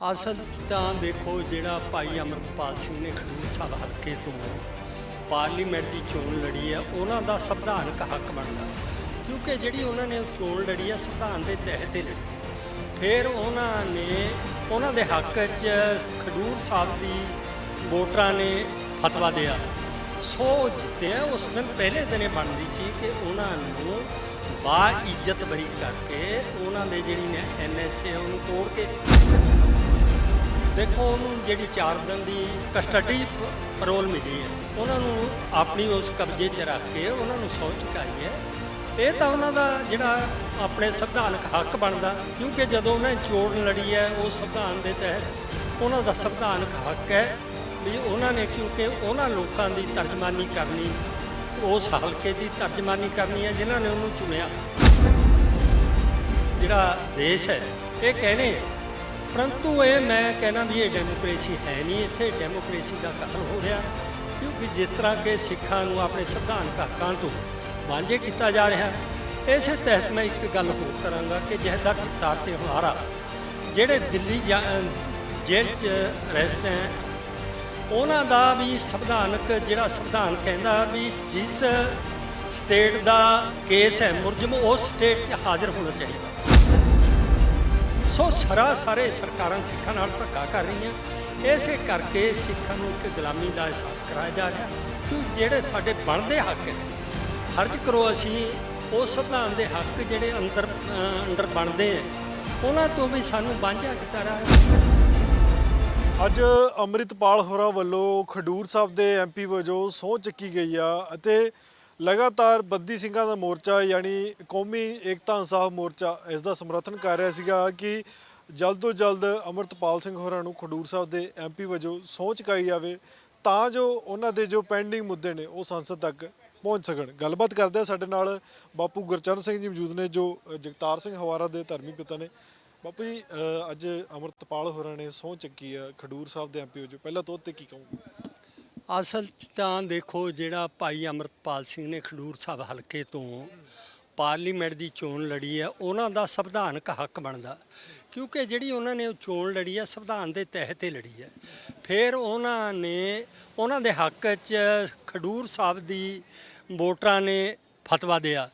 ਅਸਲ ਤਾਂ ਦੇਖੋ, ਜਿਹੜਾ ਭਾਈ ਅਮਰਪਾਲ ਸਿੰਘ ਨੇ ਖਡੂਰ ਸਾਹਿਬ ਹਲਕੇ ਤੋਂ ਪਾਰਲੀਮੈਂਟ ਦੀ ਚੋਣ ਲੜੀ ਹੈ, ਉਹਨਾਂ ਦਾ ਸੰਵਿਧਾਨਕ ਹੱਕ ਬਣਦਾ ਕਿਉਂਕਿ ਜਿਹੜੀ ਉਹਨਾਂ ਨੇ ਚੋਣ ਲੜੀ ਹੈ, ਸੰਵਿਧਾਨ ਦੇ ਤਹਿਤ ਹੀ ਲੜੀ ਫਿਰ ਉਹਨਾਂ ਨੇ, ਉਹਨਾਂ ਦੇ ਹੱਕ 'ਚ ਖਡੂਰ ਸਾਹਿਬ ਦੀ ਵੋਟਰਾਂ ਨੇ ਫਤਵਾ ਦਿਆ। ਸੋ ਜਿੱਤਿਆ ਉਸ ਦਿਨ ਪਹਿਲੇ ਦਿਨ ਇਹ ਬਣਦੀ ਸੀ ਕਿ ਉਹਨਾਂ ਨੂੰ ਬਾ ਇੱਜ਼ਤ ਬਰੀ ਕਰਕੇ ਉਹਨਾਂ ਦੇ ਜਿਹੜੀ ਨੇ ਐਨਐਸਏ ਉਹਨੂੰ ਤੋੜ ਕੇ ਦੇਖੋ, ਉਹਨੂੰ ਜਿਹੜੀ 4 ਦਿਨ ਦੀ ਕਸਟਡੀ ਪਰੋਲ ਮਿਲੀ ਹੈ, ਉਹਨਾਂ ਨੂੰ ਆਪਣੀ ਉਸ ਕਬਜ਼ੇ 'ਚ ਰੱਖ ਕੇ ਉਹਨਾਂ ਨੂੰ ਸੌਂ ਚੁਕਾਈ ਹੈ। ਇਹ ਤਾਂ ਉਹਨਾਂ ਦਾ ਜਿਹੜਾ ਆਪਣੇ ਸੰਵਿਧਾਨਕ ਹੱਕ ਬਣਦਾ, ਕਿਉਂਕਿ ਜਦੋਂ ਉਹਨਾਂ ਨੇ ਚੋਣ ਲੜੀ ਹੈ ਉਹ ਸੰਵਿਧਾਨ ਦੇ ਤਹਿਤ ਉਹਨਾਂ ਦਾ ਸੰਵਿਧਾਨਕ ਹੱਕ ਹੈ ਵੀ ਉਹਨਾਂ ਨੇ ਕਿਉਂਕਿ ਉਹਨਾਂ ਲੋਕਾਂ ਦੀ ਤਰਜਮਾਨੀ ਕਰਨੀ, ਉਸ ਹਲਕੇ ਦੀ ਤਰਜਮਾਨੀ ਕਰਨੀ ਹੈ, ਜਿਨ੍ਹਾਂ ਨੇ ਉਹਨੂੰ ਚੁਣਿਆ। ਜਿਹੜਾ ਦੇਸ਼ ਹੈ, ਇਹ ਕਹਿੰਦੇ ਹੈ ਪਰੰਤੂ ਇਹ ਮੈਂ ਕਹਿਣਾ ਵੀ ਇਹ ਡੈਮੋਕ੍ਰੇਸੀ ਹੈ ਨਹੀਂ, ਇੱਥੇ ਡੈਮੋਕ੍ਰੇਸੀ ਦਾ ਕਤਲ ਹੋ ਰਿਹਾ। ਕਿਉਂਕਿ ਜਿਸ ਤਰ੍ਹਾਂ ਕਿ ਸਿੱਖਾਂ ਨੂੰ ਆਪਣੇ ਸੰਵਿਧਾਨਕ ਹੱਕਾਂ ਤੋਂ ਵਾਂਝੇ ਕੀਤਾ ਜਾ ਰਿਹਾ, ਇਸੇ ਤਹਿਤ ਮੈਂ ਇੱਕ ਗੱਲ ਹੋਰ ਕਰਾਂਗਾ ਕਿ ਜਹਦਰ ਜਗਤਾਰ ਸਿੰਘ ਹਮਾਰਾ, ਜਿਹੜੇ ਦਿੱਲੀ ਜਾ- ਜੇਲ੍ਹ 'ਚ ਰੈਸਟ ਹੈ, ਉਹਨਾਂ ਦਾ ਵੀ ਸੰਵਿਧਾਨਕ, ਜਿਹੜਾ ਸੰਵਿਧਾਨ ਕਹਿੰਦਾ ਵੀ ਜਿਸ ਸਟੇਟ ਦਾ ਕੇਸ ਹੈ ਮੁਰਜਮ, ਉਸ ਸਟੇਟ 'ਚ ਹਾਜ਼ਰ ਹੋਣਾ ਚਾਹੀਦਾ। ਸੋ ਸਰਾ ਸਾਰੇ ਸਰਕਾਰਾਂ ਸਿੱਖਾਂ ਨਾਲ ਧੱਕਾ ਕਰ ਰਹੀਆਂ। ਇਸੇ ਕਰਕੇ ਸਿੱਖਾਂ ਨੂੰ ਇੱਕ ਗੁਲਾਮੀ ਦਾ ਅਹਿਸਾਸ ਕਰਾਇਆ ਜਾ ਰਿਹਾ। ਕਿ ਜਿਹੜੇ ਸਾਡੇ ਬਣਦੇ ਹੱਕ ਹੈ ਫਰਜ਼ ਕਰੋ ਅਸੀਂ ਉਸ ਸੰਵਿਧਾਨ ਦੇ ਹੱਕ ਜਿਹੜੇ ਅੰਦਰ ਅ, ਅੰਦਰ ਬਣਦੇ ਹੈ ਉਹਨਾਂ ਤੋਂ ਵੀ ਸਾਨੂੰ ਵਾਂਝਾ ਕੀਤਾ ਰਿਹਾ। ਅੱਜ ਅੰਮ੍ਰਿਤਪਾਲ ਹੋਰਾਂ ਵੱਲੋਂ ਖਡੂਰ ਸਾਹਿਬ ਦੇ ਐਮਪੀ ਵਜੋਂ ਸਹੁੰ ਚੱਕੀ ਗਈ ਆ ਅਤੇ ਲਗਾਤਾਰ ਬੱਦੀ ਸਿੰਘਾਂ ਦਾ ਮੋਰਚਾ ਯਾਨੀ ਕੌਮੀ ਏਕਤਾ ਇਨਸਾਫ ਮੋਰਚਾ ਇਸ ਦਾ ਸਮਰਥਨ ਕਰ ਰਿਹਾ ਸੀਗਾ ਕਿ ਜਲਦ ਤੋਂ ਜਲਦ ਅੰਮ੍ਰਿਤਪਾਲ ਸਿੰਘ ਹੋਰਾਂ ਨੂੰ ਖਡੂਰ ਸਾਹਿਬ ਦੇ ਐਮਪੀ ਵਜੋਂ ਸਹੁੰ ਚੁਕਾਈ ਜਾਵੇ, ਤਾਂ ਜੋ ਉਹਨਾਂ ਦੇ ਜੋ ਪੈਂਡਿੰਗ ਮੁੱਦੇ ਨੇ ਉਹ ਸੰਸਦ ਤੱਕ ਪਹੁੰਚ ਸਕਣ। ਗੱਲਬਾਤ ਕਰਦੇ ਆ ਸਾਡੇ ਨਾਲ ਬਾਪੂ ਗੁਰਚਰਨ ਸਿੰਘ ਜੀ ਮੌਜੂਦ ਨੇ, ਜੋ ਜਗਤਾਰ ਸਿੰਘ ਹਵਾਰਾ ਦੇ ਧਰਮੀ ਪਿਤਾ ਨੇ। ਬਾਪੂ ਜੀ ਅੱਜ ਅਮਰਤਪਾਲ ਹੋਰਾਂ ਨੇ ਸਹੁੰ ਚੱਕੀ ਆ ਖਡੂਰ ਸਾਹਿਬ ਦੇ ਐਮਪੀ ਵਜੋਂ। ਪਹਿਲਾਂ ਤੋਂ ਉਹ ਤੇ ਕੀ ਕਹੋਗੇ? ਅਸਲ 'ਚ ਤਾਂ ਦੇਖੋ ਜਿਹੜਾ ਭਾਈ ਅਮਰਪਾਲ ਸਿੰਘ ਨੇ ਖਡੂਰ ਸਾਹਿਬ ਹਲਕੇ ਤੋਂ ਪਾਰਲੀਮੈਂਟ ਦੀ ਚੋਣ ਲੜੀ ਹੈ, ਉਹਨਾਂ ਦਾ ਸੰਵਿਧਾਨਕ ਹੱਕ ਬਣਦਾ। ਕਿਉਂਕਿ ਜਿਹੜੀ ਉਹਨਾਂ ਨੇ ਉਹ ਚੋਣ ਲੜੀ ਹੈ, ਸੰਵਿਧਾਨ ਦੇ ਤਹਿਤ ਹੀ ਲੜੀ ਹੈ। ਫਿਰ ਉਹਨਾਂ ਨੇ, ਉਹਨਾਂ ਦੇ ਹੱਕ 'ਚ ਖਡੂਰ ਸਾਹਿਬ ਦੀ ਵੋਟਰਾਂ ਨੇ ਫਤਵਾ ਦਿਆ।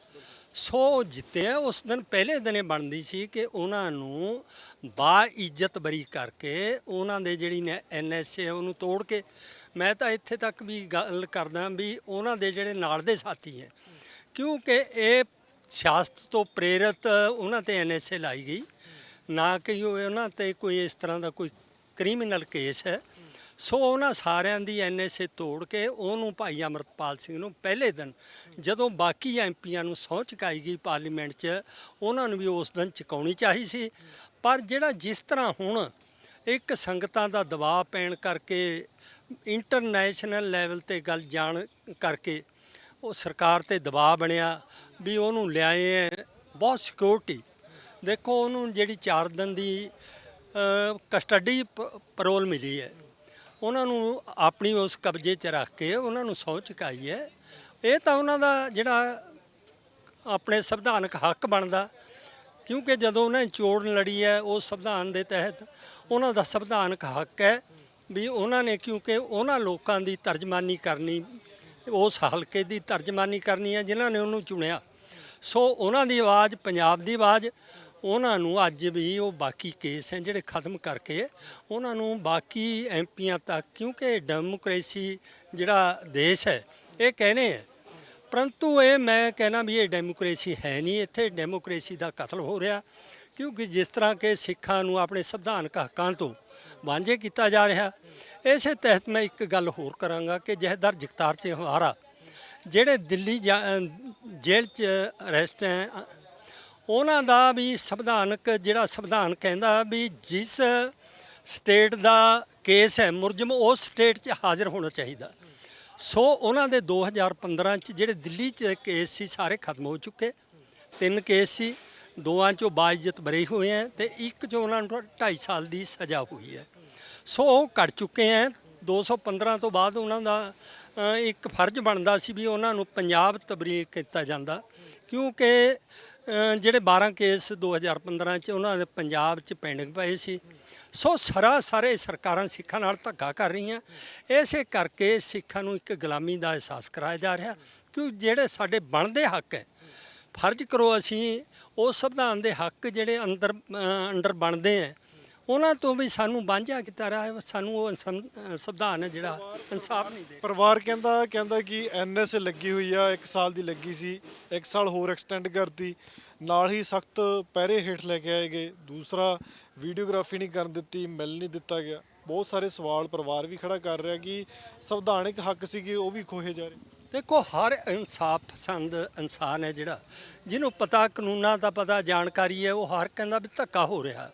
ਸੋ ਜਿੱਤਿਆ, ਉਸ ਦਿਨ ਪਹਿਲੇ ਦਿਨ ਇਹ ਬਣਦੀ ਸੀ ਕਿ ਉਹਨਾਂ ਨੂੰ ਬਾ ਇੱਜ਼ਤ ਬਰੀ ਕਰਕੇ ਉਹਨਾਂ ਦੇ ਜਿਹੜੀ ਨੇ ਐਨਐਸਏ ਉਹਨੂੰ ਤੋੜ ਕੇ ਮੈਂ ਤਾਂ ਇੱਥੇ ਤੱਕ ਵੀ ਗੱਲ ਕਰਦਾ ਵੀ ਉਹਨਾਂ ਦੇ ਜਿਹੜੇ ਨਾਲ ਦੇ ਸਾਥੀ ਹੈ। ਕਿਉਂਕਿ ਇਹ ਸਿਆਸਤ ਤੋਂ ਪ੍ਰੇਰਿਤ ਉਹਨਾਂ ਤੇ ਐਨਐਸਏ ਲਾਈ ਗਈ। ਨਾ ਕਿ ਉਹ ਉਹਨਾਂ ਤੇ ਕੋਈ ਇਸ ਤਰ੍ਹਾਂ ਦਾ ਕੋਈ ਕ੍ਰਿਮੀਨਲ ਕੇਸ ਹੈ। ਸੋ ਉਹਨਾਂ ਸਾਰਿਆਂ ਦੀ ਐਨਐਸਏ ਤੋੜ ਕੇ ਉਹਨੂੰ ਭਾਈ ਅਮਰਪਾਲ ਸਿੰਘ ਨੂੰ ਪਹਿਲੇ ਦਿਨ ਜਦੋਂ ਬਾਕੀ ਐਮਪੀਆਂ ਨੂੰ ਸਹੁੰ ਚੁਕਾਈ ਗਈ ਪਾਰਲੀਮੈਂਟ 'ਚ, ਉਹਨਾਂ ਨੂੰ ਵੀ ਉਸ ਦਿਨ ਚੁਕਾਉਣੀ ਚਾਹੀ ਸੀ। ਪਰ ਜਿਹੜਾ ਜਿਸ ਤਰ੍ਹਾਂ ਹੁਣ ਇੱਕ ਸੰਗਤਾਂ ਦਾ ਦਬਾਅ ਪੈਣ ਕਰਕੇ ਇੰਟਰਨੈਸ਼ਨਲ ਲੈਵਲ ਤੇ ਗੱਲ ਜਾਣ ਕਰਕੇ ਉਹ ਸਰਕਾਰ ਤੇ ਦਬਾਅ ਬਣਿਆ ਵੀ ਉਹਨੂੰ ਲਿਆਏ ਹੈ ਬਹੁਤ ਸਿਕਿਉਰਿਟੀ ਦੇਖੋ ਉਹਨੂੰ ਜਿਹੜੀ 4 ਦਿਨ ਦੀ ਕਸਟਡੀ ਪਰੋਲ ਮਿਲੀ ਹੈ ਉਹਨਾਂ ਨੂੰ ਆਪਣੀ ਉਸ ਕਬਜ਼ੇ 'ਚ ਰੱਖ ਕੇ ਉਹਨਾਂ ਨੂੰ ਸਹੁੰ ਚੁਕਾਈ ਹੈ ਇਹ ਤਾਂ ਉਹਨਾਂ ਦਾ ਜਿਹੜਾ ਆਪਣੇ ਸੰਵਿਧਾਨਕ ਹੱਕ ਬਣਦਾ, ਕਿਉਂਕਿ ਜਦੋਂ ਉਹਨਾਂ ਨੇ ਚੋਣ ਲੜੀ ਹੈ ਉਹ ਸੰਵਿਧਾਨ ਦੇ ਤਹਿਤ ਉਹਨਾਂ ਦਾ ਸੰਵਿਧਾਨਕ ਹੱਕ ਹੈ ਵੀ ਉਹਨਾਂ ਨੇ ਕਿਉਂਕਿ ਉਹਨਾਂ ਲੋਕਾਂ ਦੀ ਤਰਜਮਾਨੀ ਕਰਨੀ, ਉਸ ਹਲਕੇ ਦੀ ਤਰਜਮਾਨੀ ਕਰਨੀ ਹੈ ਜਿਨ੍ਹਾਂ ਨੇ ਉਹਨੂੰ ਚੁਣਿਆ। ਸੋ ਉਹਨਾਂ ਦੀ ਆਵਾਜ਼, ਪੰਜਾਬ ਦੀ ਆਵਾਜ਼, ਉਹਨਾਂ ਨੂੰ ਅੱਜ ਵੀ ਉਹ ਬਾਕੀ ਕੇਸ ਹੈ ਜਿਹੜੇ ਖਤਮ ਕਰਕੇ ਉਹਨਾਂ ਨੂੰ ਬਾਕੀ ਐਮਪੀਆਂ ਤੱਕ, ਕਿਉਂਕਿ ਡੈਮੋਕ੍ਰੇਸੀ ਜਿਹੜਾ ਦੇਸ਼ ਹੈ, ਇਹ ਕਹਿੰਦੇ ਹੈ। ਪਰੰਤੂ ਇਹ ਮੈਂ ਕਹਿਣਾ ਵੀ ਇਹ ਡੈਮੋਕ੍ਰੇਸੀ ਹੈ ਨਹੀਂ, ਇੱਥੇ ਡੈਮੋਕ੍ਰੇਸੀ ਦਾ ਕਤਲ ਹੋ ਰਿਹਾ। ਕਿਉਂਕਿ ਜਿਸ ਤਰ੍ਹਾਂ ਕਿ ਸਿੱਖਾਂ ਨੂੰ ਆਪਣੇ ਸੰਵਿਧਾਨਕ ਹੱਕਾਂ ਤੋਂ ਵਾਂਝੇ ਕੀਤਾ ਜਾ ਰਿਹਾ, ਇਸੇ ਤਹਿਤ ਮੈਂ ਇੱਕ ਗੱਲ ਹੋਰ ਕਰਾਂਗਾ ਕਿ ਜਹਦਰ ਜਗਤਾਰ ਸਿੰਘ ਹਮਾਰਾ, ਜਿਹੜੇ ਦਿੱਲੀ ਜਾ- ਜੇਲ੍ਹ 'ਚ ਰੈਸਟ ਹੈ, ਉਹਨਾਂ ਦਾ ਵੀ ਸੰਵਿਧਾਨਕ, ਜਿਹੜਾ ਸੰਵਿਧਾਨ ਕਹਿੰਦਾ ਵੀ ਜਿਸ ਸਟੇਟ ਦਾ ਕੇਸ ਹੈ ਮੁਰਜਮ, ਉਸ ਸਟੇਟ 'ਚ ਹਾਜ਼ਰ ਹੋਣਾ ਚਾਹੀਦਾ। ਸੋ ਉਹਨਾਂ ਦੇ 2015 ਚ ਜਿਹੜੇ ਦਿੱਲੀ ਚ ਕੇਸ ਸੀ, ਸਾਰੇ ਖਤਮ ਹੋ ਚੁੱਕੇ, ਤਿੰਨ ਕੇਸ ਸੀ। ਦੋਵਾਂ ਚੋਂ ਬਾਇਜ਼ਤ ਬਰੇ ਹੋਏ ਹੈ ਤੇ ਇੱਕ ਚੋਂ ਉਹਨਾਂ ਨੂੰ 2.5 ਸਾਲ ਦੀ ਸਜ਼ਾ ਹੋਈ ਹੈ। ਸੋ ਉਹ ਕੱਟ ਚੁੱਕੇ ਹੈ 215 ਤੋਂ ਬਾਅਦ ਉਹਨਾਂ ਦਾ ਇੱਕ ਫਰਜ਼ ਬਣਦਾ ਸੀ ਵੀ ਉਹਨਾਂ ਨੂੰ ਪੰਜਾਬ ਤਬਰੀਕ ਕੀਤਾ ਜਾਂਦਾ। ਕਿਉਂਕਿ ਜਿਹੜੇ 12 ਕੇਸ 2015 ਚ ਉਹਨਾਂ ਦੇ ਪੰਜਾਬ ਚ ਪੈਂਡਿੰਗ ਪਏ ਸੀ। ਸੋ ਸਰਾ ਸਾਰੇ ਸਰਕਾਰਾਂ ਸਿੱਖਾਂ ਨਾਲ ਧੱਕਾ ਕਰ ਰਹੀਆਂ। ਇਸੇ ਕਰਕੇ ਸਿੱਖਾਂ ਨੂੰ ਇੱਕ ਗੁਲਾਮੀ ਦਾ ਅਹਿਸਾਸ ਕਰਾਇਆ ਜਾ ਰਿਹਾ। ਕਿਉਂ? ਜਿਹੜੇ ਸਾਡੇ ਬਣਦੇ ਹੱਕ ਹੈ ਫਰਜ਼ ਕਰੋ ਅਸੀਂ ਉਹ ਸੰਵਿਧਾਨ ਦੇ ਹੱਕ ਜਿਹੜੇ ਅੰਦਰ ਅੰਡਰ ਬਣਦੇ ਹੈ ਉਹਨਾਂ ਤੋਂ ਵੀ ਸਾਨੂੰ ਵਾਂਝਾ ਕੀਤਾ ਰਿਹਾ ਸਾਨੂੰ ਉਹ ਸੰਵਿਧਾਨ ਹੈ ਜਿਹੜਾ ਇਨਸਾਫ ਨਹੀਂ ਦੇ ਪਰਿਵਾਰ ਕਹਿੰਦਾ ਕਹਿੰਦਾ ਕਿ ਐਨਐਸਏ ਲੱਗੀ ਹੋਈ ਆ 1 ਸਾਲ ਦੀ ਲੱਗੀ ਸੀ 1 ਸਾਲ ਹੋਰ ਐਕਸਟੈਂਡ ਕਰਤੀ, ਨਾਲ ਹੀ ਸਖਤ ਪਹਿਰੇ ਹੇਠ ਲੈ ਕੇ ਆਏ ਗਏ, ਦੂਸਰਾ ਵੀਡੀਓਗ੍ਰਾਫੀ ਨਹੀਂ ਕਰਨ ਦਿੱਤੀ, ਮਿਲ ਨਹੀਂ ਦਿੱਤਾ ਗਿਆ, ਬਹੁਤ ਸਾਰੇ ਸਵਾਲ ਪਰਿਵਾਰ ਵੀ ਖੜਾ ਕਰ ਰਿਹਾ ਕਿ ਸੰਵਿਧਾਨਿਕ ਹੱਕ ਸੀਗੇ ਉਹ ਵੀ ਖੋਹੇ ਜਾ ਰਹੇ। ਦੇਖੋ, ਹਰ ਇਨਸਾਫ ਪਸੰਦ ਇਨਸਾਨ ਹੈ ਜਿਹੜਾ, ਜਿਹਨੂੰ ਪਤਾ ਕਾਨੂੰਨਾਂ ਦਾ ਪਤਾ, ਜਾਣਕਾਰੀ ਹੈ, ਉਹ ਹਰ ਕਹਿੰਦਾ ਵੀ ਧੱਕਾ ਹੋ ਰਿਹਾ।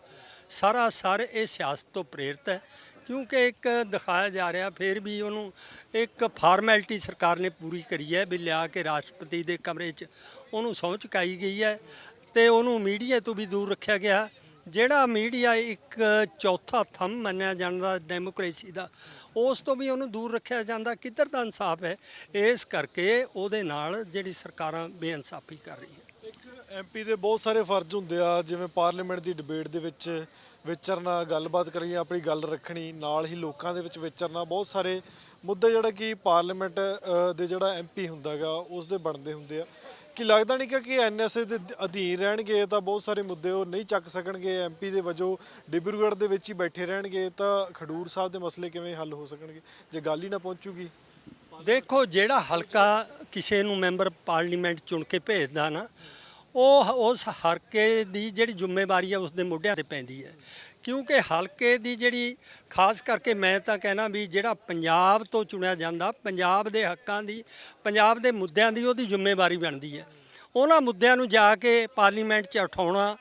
ਸਾਰਾ ਸਰ ਇਹ ਸਿਆਸਤ ਤੋਂ ਪ੍ਰੇਰਿਤ ਹੈ, ਕਿਉਂਕਿ ਇੱਕ ਦਿਖਾਇਆ ਜਾ ਰਿਹਾ, ਫਿਰ ਵੀ ਉਹਨੂੰ ਇੱਕ ਫਾਰਮੈਲਿਟੀ ਸਰਕਾਰ ਨੇ ਪੂਰੀ ਕਰੀ ਹੈ ਵੀ ਲਿਆ ਕੇ ਰਾਸ਼ਟਰਪਤੀ ਦੇ ਕਮਰੇ 'ਚ ਉਹਨੂੰ ਸਹੁੰ ਚੁਕਾਈ ਗਈ ਹੈ ਤੇ ਉਹਨੂੰ ਮੀਡੀਆ ਤੋਂ ਵੀ ਦੂਰ ਰੱਖਿਆ ਗਿਆ। ਜਿਹੜਾ ਮੀਡੀਆ ਇੱਕ ਚੌਥਾ ਥੰਮ ਮੰਨਿਆ ਜਾਂਦਾ ਡੈਮੋਕ੍ਰੇਸੀ ਦਾ, ਉਸ ਤੋਂ ਵੀ ਉਹਨੂੰ ਦੂਰ ਰੱਖਿਆ ਜਾਂਦਾ, ਕਿੱਧਰ ਦਾ ਇਨਸਾਫ ਹੈ, ਇਸ ਕਰਕੇ ਉਹਦੇ ਨਾਲ ਜਿਹੜੀ ਸਰਕਾਰਾਂ ਬੇਇਨਸਾਫੀ ਕਰ ਰਹੀ ਹੈ ਇੱਕ ਐਮਪੀ ਦੇ ਬਹੁਤ ਸਾਰੇ ਫਰਜ਼ ਹੁੰਦੇ ਆ, ਜਿਵੇਂ ਪਾਰਲੀਮੈਂਟ ਦੀ ਡਿਬੇਟ ਦੇ ਵਿੱਚ ਵਿਚਰਨਾ, ਗੱਲਬਾਤ ਕਰਨੀ, ਆਪਣੀ ਗੱਲ ਰੱਖਣੀ, ਨਾਲ ਹੀ ਲੋਕਾਂ ਦੇ ਵਿੱਚ ਵਿਚਰਨਾ, ਬਹੁਤ ਸਾਰੇ ਮੁੱਦੇ ਜਿਹੜਾ ਕਿ ਪਾਰਲੀਮੈਂਟ ਦੇ ਜਿਹੜਾ ਐਮਪੀ ਹੁੰਦਾਗਾ ਉਸ ਦੇ ਬਣਦੇ ਹੁੰਦੇ ਆ। ਕੀ ਲੱਗਦਾ ਨਹੀਂ ਕਿ- ਕਿ ਐਨਐਸਏ ਦੇ ਅਧੀਨ ਰਹਿਣਗੇ, ਤਾਂ ਬਹੁਤ ਸਾਰੇ ਮੁੱਦੇ ਉਹ ਨਹੀਂ ਚੱਕ ਸਕਣਗੇ। ਐਮਪੀ ਦੇ ਵਜੋਂ ਡਿਬਰੂਗੜ੍ਹ ਦੇ ਵਿੱਚ ਹੀ ਬੈਠੇ ਰਹਿਣਗੇ, ਤਾਂ ਖਡੂਰ ਸਾਹਿਬ ਦੇ ਮਸਲੇ ਕਿਵੇਂ ਹੱਲ ਹੋ ਸਕਣਗੇ? ਜੇ ਗੱਲ ਹੀ ਨਾ ਪਹੁੰਚੂਗੀ। ਦੇਖੋ, ਜਿਹੜਾ ਹਲਕਾ ਕਿਸੇ ਨੂੰ ਮੈਂਬਰ ਪਾਰਲੀਮੈਂਟ ਚੁਣ ਕੇ ਭੇਜਦਾ ਨਾ, ਉਹ ਉਸ ਹਲਕੇ ਦੀ ਜਿਹੜੀ ਜ਼ਿੰਮੇਵਾਰੀ ਹੈ ਉਸ ਦੇ ਮੋਢਿਆਂ ਤੇ ਪੈਂਦੀ ਹੈ। ਕਿਉਂਕਿ ਹਲਕੇ ਦੀ ਜਿਹੜੀ, ਖਾਸ ਕਰਕੇ ਮੈਂ ਤਾਂ ਕਹਿਣਾ ਵੀ ਜਿਹੜਾ ਪੰਜਾਬ ਤੋਂ ਚੁਣਿਆ ਜਾਂਦਾ, ਪੰਜਾਬ ਦੇ ਹੱਕਾਂ ਦੀ, ਪੰਜਾਬ ਦੇ ਮੁੱਦਿਆਂ ਦੀ ਉਹਦੀ ਜ਼ਿੰਮੇਵਾਰੀ ਬਣਦੀ ਹੈ। ਉਹਨਾਂ ਮੁੱਦਿਆਂ ਨੂੰ ਜਾ ਕੇ ਪਾਰਲੀਮੈਂਟ 'ਚ ਉਠਾਉਣਾ,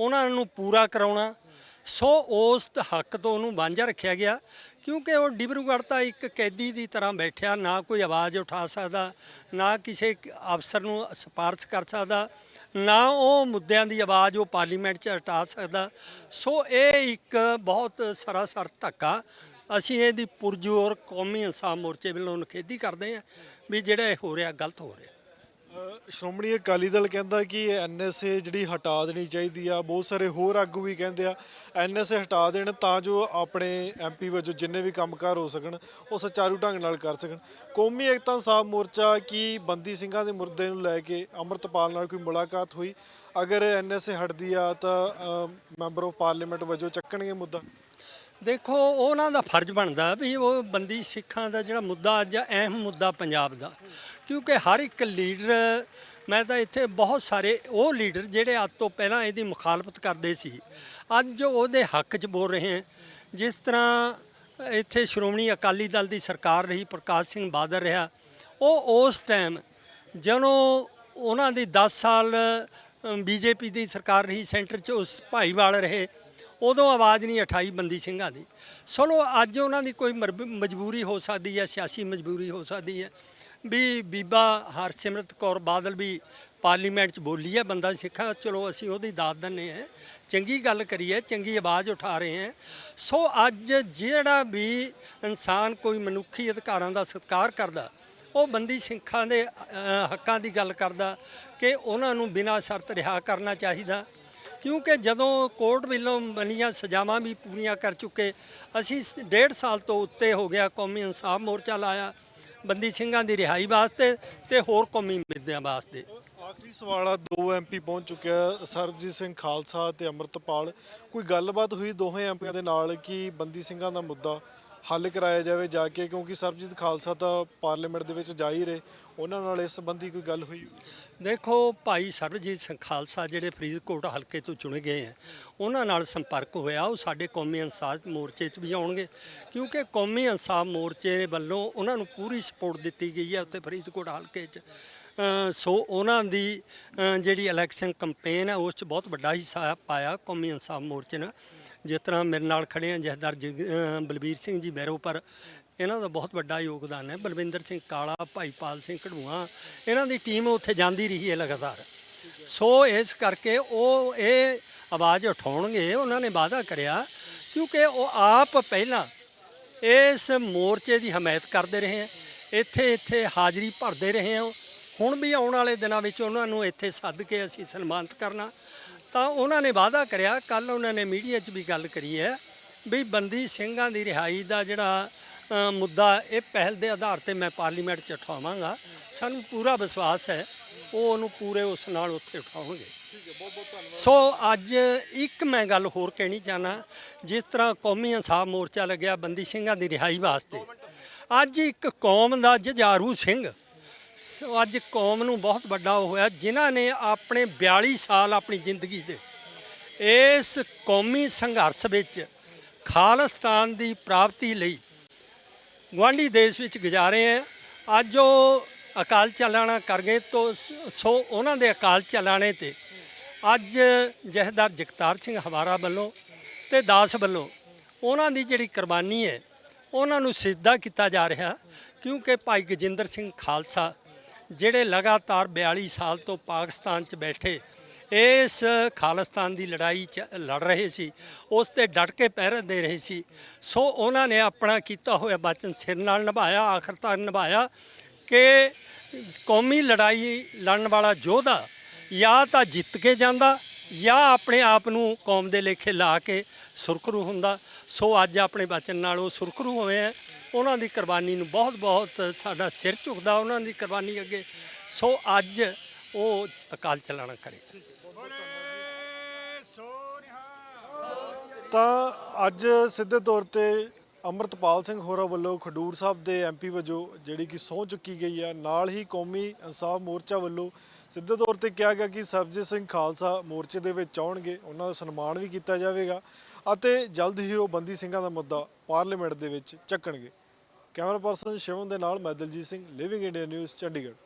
ਉਹਨਾਂ ਨੂੰ ਪੂਰਾ ਕਰਾਉਣਾ, ਸੋ ਉਸ ਹੱਕ ਤੋਂ ਉਹਨੂੰ ਵਾਂਝਾ ਰੱਖਿਆ ਗਿਆ, ਕਿਉਂਕਿ ਉਹ ਡਿਬਰੂਗੜ੍ਹ ਤਾਂ ਇੱਕ ਕੈਦੀ ਦੀ ਤਰ੍ਹਾਂ ਬੈਠਿਆ, ਨਾ ਕੋਈ ਆਵਾਜ਼ ਉਠਾ ਸਕਦਾ, ਨਾ ਕਿਸੇ ਅਫਸਰ ਨੂੰ ਸਿਫਾਰਸ਼ ਕਰ ਸਕਦਾ ਨਾ ਉਹ ਮੁੱਦਿਆਂ ਦੀ ਆਵਾਜ਼ ਉਹ ਪਾਰਲੀਮੈਂਟ 'ਚ ਹਟਾ ਸਕਦਾ। ਸੋ ਇਹ ਇੱਕ ਬਹੁਤ ਸਰਾਸਰ ਧੱਕਾ। ਅਸੀਂ ਇਹਦੀ ਪੁਰਜੋਰ ਕੌਮੀ ਇਨਸਾਫ ਮੋਰਚੇ ਵੱਲੋਂ ਨਿਖੇਧੀ ਕਰਦੇ ਹਾਂ ਵੀ ਜਿਹੜਾ ਇਹ ਹੋ ਰਿਹਾ ਗਲਤ ਹੋ ਰਿਹਾ। ਸ਼੍ਰੋਮਣੀ ਅਕਾਲੀ ਦਲ ਕਹਿੰਦਾ ਕਿ ਐਨਐਸਏ ਜਿਹੜੀ ਹਟਾ ਦੇਣੀ ਚਾਹੀਦੀ ਆ, ਬਹੁਤ ਸਾਰੇ ਹੋਰ ਆਗੂ ਵੀ ਕਹਿੰਦੇ ਆ, ਐਨਐਸਏ ਹਟਾ ਦੇਣ ਤਾਂ ਜੋ ਆਪਣੇ ਐਮਪੀ ਵਜੋਂ ਜਿੰਨੇ ਵੀ ਕੰਮਕਾਰ ਹੋ ਸਕਣ, ਉਹ ਸੁਚਾਰੂ ਢੰਗ ਨਾਲ ਕਰ ਸਕਣ। ਕੌਮੀ ਏਕਤਾ ਸਾਹ ਮੋਰਚਾ ਕੀ ਬੰਦੀ ਸਿੰਘਾਂ ਦੇ ਮੁਰਦੇ ਨੂੰ ਲੈ ਕੇ ਅੰਮ੍ਰਿਤਪਾਲ ਨਾਲ ਕੋਈ ਮੁਲਾਕਾਤ ਹੋਈ? ਅਗਰ ਐਨਐਸਏ ਹਟਦੀ ਆ ਤਾਂ ਮੈਂਬਰ ਆਫ ਪਾਰਲੀਮੈਂਟ ਵਜੋਂ ਚੱਕਣਗੇ ਮੁੱਦਾ? ਦੇਖੋ, ਉਹਨਾਂ ਦਾ ਫਰਜ਼ ਬਣਦਾ ਵੀ ਉਹ ਬੰਦੀ ਸਿੱਖਾਂ ਦਾ ਜਿਹੜਾ ਮੁੱਦਾ ਅੱਜ ਅਹਿਮ ਮੁੱਦਾ ਪੰਜਾਬ ਦਾ। ਕਿਉਂਕਿ ਹਰ ਇੱਕ ਲੀਡਰ, ਮੈਂ ਤਾਂ ਇੱਥੇ ਬਹੁਤ ਸਾਰੇ ਉਹ ਲੀਡਰ ਜਿਹੜੇ ਅੱਜ ਤੋਂ ਪਹਿਲਾਂ ਇਹਦੀ ਮੁਖਾਲਫਤ ਕਰਦੇ ਸੀ। ਅੱਜ ਉਹਦੇ ਹੱਕ 'ਚ ਬੋਲ ਰਹੇ ਹਨ ਜਿਸ ਤਰ੍ਹਾਂ ਇੱਥੇ ਸ਼੍ਰੋਮਣੀ ਅਕਾਲੀ ਦਲ ਦੀ ਸਰਕਾਰ ਰਹੀ, ਪ੍ਰਕਾਸ਼ ਸਿੰਘ ਬਾਦਲ ਰਿਹਾ, ਉਹ ਉਸ ਟਾਈਮ ਜਦੋਂ ਉਹਨਾਂ ਦੀ 10 ਸਾਲ ਬੀਜੇਪੀ ਦੀ ਸਰਕਾਰ ਰਹੀ, ਸੈਂਟਰ 'ਚ ਉਸ ਭਾਈਵਾਲ ਰਹੇ ਉਦੋਂ ਆਵਾਜ਼ ਨਹੀਂ ਉਠਾਈ ਬੰਦੀ ਸਿੰਘਾਂ ਦੀ। ਸੋਲੋ, ਅੱਜ ਉਹਨਾਂ ਦੀ ਕੋਈ ਮਰਬ- ਮਜਬੂਰੀ ਹੋ ਸਕਦੀ ਹੈ, ਸਿਆਸੀ ਮਜਬੂਰੀ ਹੋ ਸਕਦੀ ਹੈ। ਵੀ ਬੀਬਾ ਹਰਸਿਮਰਤ ਕੌਰ ਬਾਦਲ ਵੀ ਪਾਰਲੀਮੈਂਟ 'ਚ ਬੋਲੀ ਹੈ, ਬੰਦਾ ਸਿੱਖਾ, ਚਲੋ ਅਸੀਂ ਉਹਦੀ ਦਾਤ ਦਿੰਦੇ ਹਾਂ। ਚੰਗੀ ਗੱਲ ਕਰੀਏ, ਚੰਗੀ ਆਵਾਜ਼ ਉਠਾ ਰਹੇ ਹਾਂ। ਸੋ ਅੱਜ ਜਿਹੜਾ ਵੀ ਇਨਸਾਨ ਕੋਈ ਮਨੁੱਖੀ ਅਧਿਕਾਰਾਂ ਦਾ ਸਤਿਕਾਰ ਕਰਦਾ, ਉਹ ਬੰਦੀ ਸਿੰਘਾਂ ਦੇ ਹੱਕਾਂ ਦੀ ਗੱਲ ਕਰਦਾ ਕਿ ਉਹਨਾਂ ਨੂੰ ਬਿਨਾਂ ਸ਼ਰਤ ਰਿਹਾ ਕਰਨਾ ਚਾਹੀਦਾ। ਕਿਉਂਕਿ ਜਦੋਂ ਕੋਰਟ ਵੱਲੋਂ ਮਿਲੀਆਂ ਸਜ਼ਾਵਾਂ ਵੀ ਪੂਰੀਆਂ ਕਰ ਚੁੱਕੇ, ਅਸੀਂ ਸ- ਡੇਢ ਸਾਲ ਤੋਂ ਉੱਤੇ ਹੋ ਗਿਆ ਕੌਮੀ ਇਨਸਾਫ ਮੋਰਚਾ ਲਾਇਆ, ਬੰਦੀ ਸਿੰਘਾਂ ਦੀ ਰਿਹਾਈ ਵਾਸਤੇ ਤੇ ਹੋਰ ਕੌਮੀ ਮੁੱਦਿਆਂ ਵਾਸਤੇ। ਆਖਰੀ ਸਵਾਲ ਆ, ਦੋ ਐਮਪੀ ਪਹੁੰਚ ਚੁੱਕਿਆ ਸਰਬਜੀਤ ਸਿੰਘ ਖਾਲਸਾ ਤੇ ਅਮਰਤਪਾਲ। ਕੋਈ ਗੱਲਬਾਤ ਹੋਈ ਦੋਹੇ ਐਮਪੀਆਂ ਦੇ ਨਾਲ ਕਿ ਬੰਦੀ ਸਿੰਘਾਂ ਦਾ ਮੁੱਦਾ ਹੱਲ ਕਰਾਇਆ ਜਾਵੇ ਜਾ ਕੇ? ਕਿਉਂਕਿ ਸਰਬਜੀਤ ਖਾਲਸਾ ਤਾਂ ਪਾਰਲੀਮੈਂਟ ਦੇ ਵਿੱਚ ਜਾ ਹੀ ਰਹੇ, ਉਹਨਾਂ ਨਾਲ ਇਸ ਸੰਬੰਧੀ ਕੋਈ ਗੱਲ ਹੋਈ? ਦੇਖੋ ਭਾਈ ਸਰਬਜੀਤ ਸਿੰਘ ਖਾਲਸਾ ਜਿਹੜੇ ਫਰੀਦਕੋਟ ਹਲਕੇ ਤੋਂ ਚੁਣੇ ਗਏ ਆ, ਉਹਨਾਂ ਨਾਲ ਸੰਪਰਕ ਹੋਇਆ, ਉਹ ਸਾਡੇ ਕੌਮੀ ਇਨਸਾਫ ਮੋਰਚੇ 'ਚ ਵੀ ਆਉਣਗੇ। ਕਿਉਂਕਿ ਕੌਮੀ ਇਨਸਾਫ ਮੋਰਚੇ ਵੱਲੋਂ ਉਹਨਾਂ ਨੂੰ ਪੂਰੀ ਸਪੋਰਟ ਦਿੱਤੀ ਗਈ ਹੈ ਉੱਥੇ ਫਰੀਦਕੋਟ ਹਲਕੇ 'ਚ। ਸੋ ਉਹਨਾਂ ਦੀ ਜਿਹੜੀ ਇਲੈਕਸ਼ਨ ਕੈਂਪੇਨ ਹੈ ਉਸ 'ਚ ਬਹੁਤ ਵੱਡਾ ਹਿੱਸਾ ਪਾਇਆ ਕੌਮੀ ਇਨਸਾਫ ਮੋਰਚੇ ਨੇ। ਜਿਸ ਤਰ੍ਹਾਂ ਮੇਰੇ ਨਾਲ ਖੜੇ ਆ ਜਥੇਦਾਰ ਜਗ- ਬਲਬੀਰ ਸਿੰਘ ਜੀ ਬੈਰੋ ਪਰ ਇਹਨਾਂ ਦਾ ਬਹੁਤ ਵੱਡਾ ਯੋਗਦਾਨ ਹੈ। ਬਲਵਿੰਦਰ ਸਿੰਘ ਕਾਲਾ, ਭਾਈਪਾਲ ਸਿੰਘ ਘੜੂਆ, ਇਹਨਾਂ ਦੀ ਟੀਮ ਉੱਥੇ ਜਾਂਦੀ ਰਹੀ ਹੈ ਲਗਾਤਾਰ। ਸੋ ਇਸ ਕਰਕੇ ਉਹ ਇਹ ਆਵਾਜ਼ ਉਠਾਉਣਗੇ, ਉਹਨਾਂ ਨੇ ਵਾਅਦਾ ਕਰਿਆ ਕਿਉਂਕਿ ਉਹ ਆਪ ਪਹਿਲਾਂ ਇਸ ਮੋਰਚੇ ਦੀ ਹਮਾਇਤ ਕਰਦੇ ਰਹੇ ਹੈ। ਇੱਥੇ ਇੱਥੇ ਹਾਜ਼ਰੀ ਭਰਦੇ ਰਹੇ ਹਾਂ। ਹੁਣ ਵੀ ਆਉਣ ਵਾਲੇ ਦਿਨਾਂ ਵਿੱਚ ਉਹਨਾਂ ਨੂੰ ਇੱਥੇ ਸੱਦ ਕੇ ਅਸੀਂ ਸਨਮਾਨਿਤ ਕਰਨਾ। ਤਾਂ ਉਹਨਾਂ ਨੇ ਵਾਅਦਾ ਕਰਿਆ ਕੱਲ ਉਹਨਾਂ ਨੇ ਮੀਡੀਆ 'ਚ ਵੀ ਗੱਲ ਕਰੀ ਹੈ ਵੀ ਬੰਦੀ ਸਿੰਘਾਂ ਦੀ ਰਿਹਾਈ ਦਾ ਜਿਹੜਾ ਮੁੱਦਾ ਇਹ ਪਹਿਲ ਦੇ ਆਧਾਰ ਤੇ ਮੈਂ ਪਾਰਲੀਮੈਂਟ 'ਚ ਉਠਾਵਾਂਗਾ। ਸਾਨੂੰ ਪੂਰਾ ਵਿਸ਼ਵਾਸ ਹੈ, ਉਹ ਉਹਨੂੰ ਪੂਰੇ ਉਸ ਨਾਲ ਉੱਥੇ ਉਠਾਵਾਂਗੇ ਸੋ ਅੱਜ ਇੱਕ ਮੈਂ ਗੱਲ ਹੋਰ ਕਹਿਣੀ ਚਾਹਨਾ, ਜਿਸ ਤਰ੍ਹਾਂ ਕੌਮੀ ਇਨਸਾਫ ਮੋਰਚਾ ਲੱਗਿਆ ਬੰਦੀ ਸਿੰਘਾਂ ਦੀ ਰਿਹਾਈ ਵਾਸਤੇ। ਅੱਜ ਇੱਕ ਕੌਮ ਦਾ ਜਜ਼ਾਰੂ ਸਿੰਘ, ਸੋ ਅੱਜ ਕੌਮ ਨੂੰ ਬਹੁਤ ਵੱਡਾ ਉਹ ਹੋਇਆ, ਜਿਨ੍ਹਾਂ ਨੇ ਆਪਣੇ 42 ਸਾਲ ਆਪਣੀ ਜ਼ਿੰਦਗੀ ਦੇ ਇਸ ਕੌਮੀ ਸੰਘਰਸ਼ ਵਿੱਚ ਖਾਲਸਤਾਨ ਦੀ ਪ੍ਰਾਪਤੀ ਲਈ ਗੁਆਂਢੀ ਦੇਸ਼ ਵਿੱਚ ਗੁਜ਼ਾਰੇ ਹੈ ਅੱਜ ਉਹ ਅਕਾਲ ਚਲਾਣਾ ਕਰ ਗਏ ਤੋਂ ਸੋ ਉਹਨਾਂ ਦੇ ਅਕਾਲ ਚਲਾਣੇ ਤੇ ਅੱਜ ਜਹਦਾਰ ਜਗਤਾਰ ਸਿੰਘ ਹਵਾਰਾ ਵੱਲੋਂ ਤੇ ਦਾਸ ਵੱਲੋਂ ਉਹਨਾਂ ਦੀ ਜਿਹੜੀ ਕੁਰਬਾਨੀ ਹੈ, ਉਹਨਾਂ ਨੂੰ ਸਿੱਧਾ ਕੀਤਾ ਜਾ ਰਿਹਾ ਕਿਉਂਕਿ ਭਾਈ ਗਜਿੰਦਰ ਸਿੰਘ ਖਾਲਸਾ ਜਿਹੜੇ ਲਗਾਤਾਰ 42 ਸਾਲ ਤੋਂ ਪਾਕਿਸਤਾਨ 'ਚ ਬੈਠੇ ਇਸ ਖਾਲਿਸਤਾਨ ਦੀ ਲੜਾਈ 'ਚ ਲੜ ਰਹੇ ਸੀ, ਉਸ ਤੇ ਡਟ ਕੇ ਪਹਿਰਾ ਦੇ ਰਹੇ ਸੀ। ਸੋ ਉਹਨਾਂ ਨੇ ਆਪਣਾ ਕੀਤਾ ਹੋਇਆ ਬਚਨ ਸਿਰ ਨਾਲ ਨਿਭਾਇਆ, ਆਖਰ ਤੱਕ ਨਿਭਾਇਆ ਕਿ ਕੌਮੀ ਲੜਾਈ ਲੜਨ ਵਾਲਾ ਯੋਧਾ ਜਾਂ ਤਾਂ ਜਿੱਤ ਕੇ ਜਾਂਦਾ ਜਾਂ ਆਪਣੇ ਆਪ ਨੂੰ ਕੌਮ ਦੇ ਲੇਖੇ ਲਾ ਕੇ ਸੁਰਖਰੂ ਹੁੰਦਾ। ਸੋ ਅੱਜ ਆਪਣੇ ਬਚਨ ਨਾਲ ਉਹ ਸੁਰਖਰੂ ਹੋਏ ਆ ਉਹਨਾਂ ਦੀ ਕੁਰਬਾਨੀ ਨੂੰ ਬਹੁਤ ਬਹੁਤ ਸਾਡਾ ਸਿਰ ਝੁਕਦਾ ਉਹਨਾਂ ਦੀ ਕੁਰਬਾਨੀ ਅੱਗੇ। ਸੋ ਅੱਜ ਉਹ ਅਕਾਲ ਚਲਾਣਾ ਕਰੇ। ਤਾਂ ਅੱਜ ਸਿੱਧੇ ਤੌਰ ਤੇ ਅਮਰਤਪਾਲ ਸਿੰਘ ਹੋਰਾਂ ਵੱਲੋਂ ਖਡੂਰ ਸਾਹਿਬ ਦੇ ਐਮਪੀ ਵਜੋਂ ਜਿਹੜੀ ਕਿ ਸਹੁੰ ਚੁੱਕੀ ਗਈ ਹੈ ਨਾਲ ਹੀ ਕੌਮੀ ਇਨਸਾਫ ਮੋਰਚਾ ਵੱਲੋਂ ਸਿੱਧੇ ਤੌਰ ਤੇ ਕਿਹਾ ਗਿਆ ਕਿ ਸਰਬਜੀਤ ਸਿੰਘ ਖਾਲਸਾ ਮੋਰਚੇ ਦੇ ਵਿੱਚ ਆਉਣਗੇ, ਉਹਨਾਂ ਦਾ ਸਨਮਾਨ ਵੀ ਕੀਤਾ ਜਾਵੇਗਾ ਅਤੇ ਜਲਦ ਹੀ ਉਹ ਬੰਦੀ ਸਿੰਘਾਂ ਦਾ ਮੁੱਦਾ ਪਾਰਲੀਮੈਂਟ ਦੇ ਵਿੱਚ ਚੱਕਣਗੇ। ਕੈਮਰਾ ਪਰਸਨ ਸ਼ਿਵਨ ਦੇ ਨਾਲ ਮੈਂ Daljit Singh living India news Chandigarh.